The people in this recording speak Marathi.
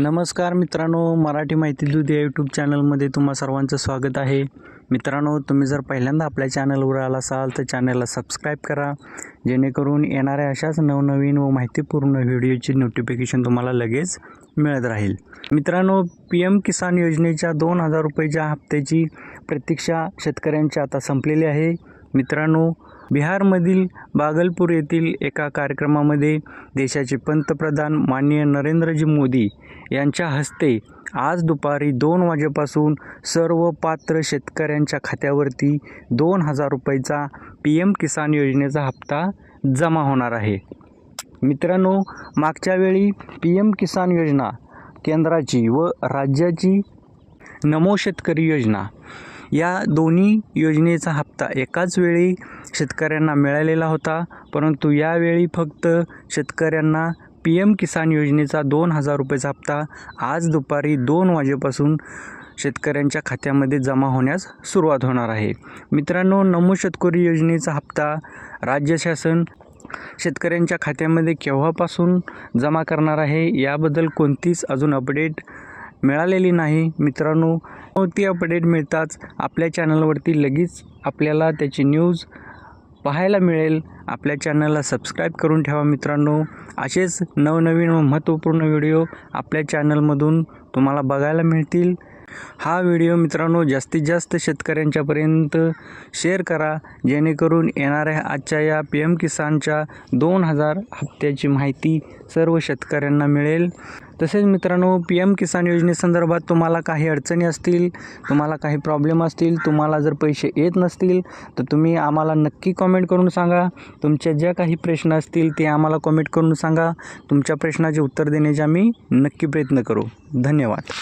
नमस्कार मित्रांनो मराठी माहिती दूध या यूट्यूब चॅनलमध्ये तुम्हा सर्वांचं स्वागत आहे. मित्रांनो तुम्ही जर पहिल्यांदा आपल्या चॅनलवर आला असाल तर चॅनलला सबस्क्राईब करा. जेणेकरून येणाऱ्या अशाच नवनवीन व माहितीपूर्ण व्हिडिओची नोटिफिकेशन तुम्हाला लगेच मिळत राहील. मित्रांनो पी एम किसान योजनेच्या दोन हजार रुपयेच्या हप्त्याची प्रतीक्षा शेतकऱ्यांची आता संपलेली आहे. मित्रांनो बिहारमधील बागलपूर येथील एका कार्यक्रमामध्ये देशाचे पंतप्रधान माननीय नरेंद्रजी मोदी यांच्या हस्ते आज दुपारी दोन वाजेपासून सर्व पात्र शेतकऱ्यांच्या खात्यावरती दोन हजार रुपयेचा पी एम किसान योजनेचा हप्ता जमा होणार आहे. मित्रांनो मागच्या वेळी पी एम किसान योजना केंद्राची व राज्याची नमो शेतकरी योजना या दोन्ही योजनेचा हप्ता एकाच वेळी शेतकऱ्यांना मिळालेला होता परंतु यावेळी फक्त शेतकऱ्यांना पी एम किसान योजनेचा दोन हजार रुपयेचा हप्ता आज दुपारी दोन वाजेपासून शेतकऱ्यांच्या खात्यामध्ये जमा होण्यास सुरुवात होणार आहे. मित्रांनो नमो शेतकरी योजनेचा हप्ता राज्य शासन शेतकऱ्यांच्या खात्यामध्ये केव्हापासून जमा करणार आहे याबद्दल कोणतीच अजून अपडेट मिळालेली नाही. मित्रांनो ती अपडेट मिळताच आपल्या चॅनलवरती लगेच आपल्याला त्याची न्यूज पाहायला मिळेल. आपल्या चॅनलला सबस्क्राईब करून ठेवा मित्रांनो. असेच नवनवीन व महत्त्वपूर्ण व्हिडिओ आपल्या चॅनलमधून तुम्हाला बघायला मिळतील. हा व्हिडिओ मित्रांनो जास्तीत जास्त शेतकऱ्यांच्यापर्यंत शेअर करा जेणेकरून येणाऱ्या आजच्या या पी एम किसानच्या दोन हजार हप्त्याची माहिती सर्व शेतकऱ्यांना मिळेल. तसेच मित्रांनो पी एम किसान योजनेसंदर्भात तुम्हाला काही अडचणी असतील तुम्हाला काही प्रॉब्लेम असतील तुम्हाला जर पैसे येत नसतील तर तुम्ही आम्हाला नक्की कॉमेंट करून सांगा. तुमच्या ज्या काही प्रश्न असतील ते आम्हाला कॉमेंट करून सांगा. तुमच्या प्रश्नाचे उत्तर देण्याचे आम्ही नक्की प्रयत्न करू. धन्यवाद.